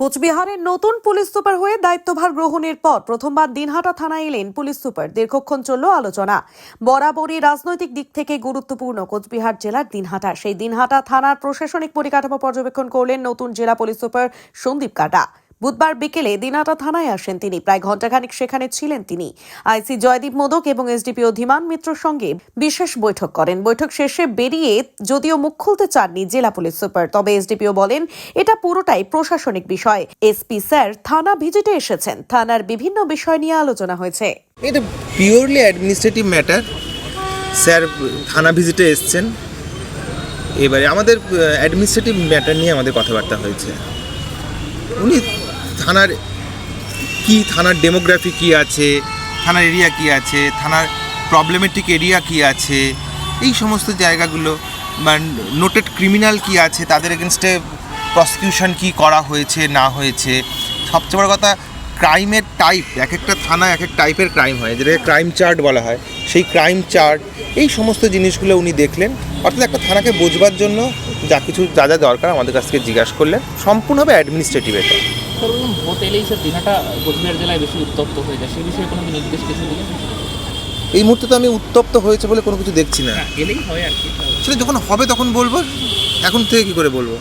কোচবিহারের নতুন police super হয়ে দায়িত্বভার গ্রহণের পর প্রথমবার দিনহাটা থানায় এলেন পুলিশ সুপার। দীর্ঘক্ষণ চলল আলোচনা। বরাবরই রাজনৈতিক দিক থেকে গুরুত্বপূর্ণ কোচবিহার জেলার দিনহাটা। সেই দিনহাটা থানার প্রশাসনিক পরিকাঠামো পর্যবেক্ষণ করলেন নতুন জেলা পুলিশ সুপার সন্দীপ কাটা। বুধবার বিকেলে দিনাটা থানায় আসেন তিনি। প্রায় ঘণ্টাখানিক সেখানে ছিলেন তিনি। আইসি জয়দীপ মোদক এবং এসডিপিও ধীমান মিত্রর সঙ্গে বিশেষ বৈঠক করেন। বৈঠক শেষে বেরিয়ে যদিও মুখ খুলতে চাননি জেলা পুলিশ সুপার, তবে এসডিপিও বলেন, এটা পুরোটাই প্রশাসনিক বিষয়। এসপি স্যার থানা ভিজিটে এসেছেন। থানার বিভিন্ন বিষয় নিয়ে আলোচনা হয়েছে। এটা পিওরলি অ্যাডমিনিস্ট্রেটিভ ম্যাটার স্যার থানা ভিজিটে এসছেন। এবারে আমাদের অ্যাডমিনিস্ট্রেটিভ ম্যাটার নিয়ে আমাদের কথাবার্তা হয়েছে। উনি থানার কি, থানার ডেমোগ্রাফি কি আছে, থানার এরিয়া কি আছে, থানার প্রবলেমেটিক এরিয়া কি আছে, এই সমস্ত জায়গাগুলো নোটেড ক্রিমিনাল কি আছে, তাদের এগেনস্টে প্রসিকিউশন কি করা হয়েছে, না হয়েছে। সবচেয়ে বড় কথা ক্রাইমের টাইপ এক একটা থানা এক এক টাইপের ক্রাইম হয়, যেটাকে ক্রাইম চার্ট বলা হয়। সেই ক্রাইম চার্ট এই সমস্ত জিনিসগুলো উনি দেখলেন। অর্থাৎ একটা থানাকে বোঝবার জন্য যা কিছু, যা যা দরকার আমাদের কাছ থেকে জিজ্ঞাসা করলেন, সম্পূর্ণভাবে অ্যাডমিনিস্ট্রেটিভ এটা ধরুন ভোট এলেই স্যার দিনাটা কোচবিহার জেলায় বেশি উত্তপ্ত হয়ে যায়। সেই বিষয়ে কোনো নির্দেশ কিছু দিলেন? এই মুহূর্তে তো আমি উত্তপ্ত হয়েছে বলে কোনো কিছু দেখছি না। না এলেই হয় আর কি। সেটা যখন হবে তখন বলব এখন থেকে কি করে বলব?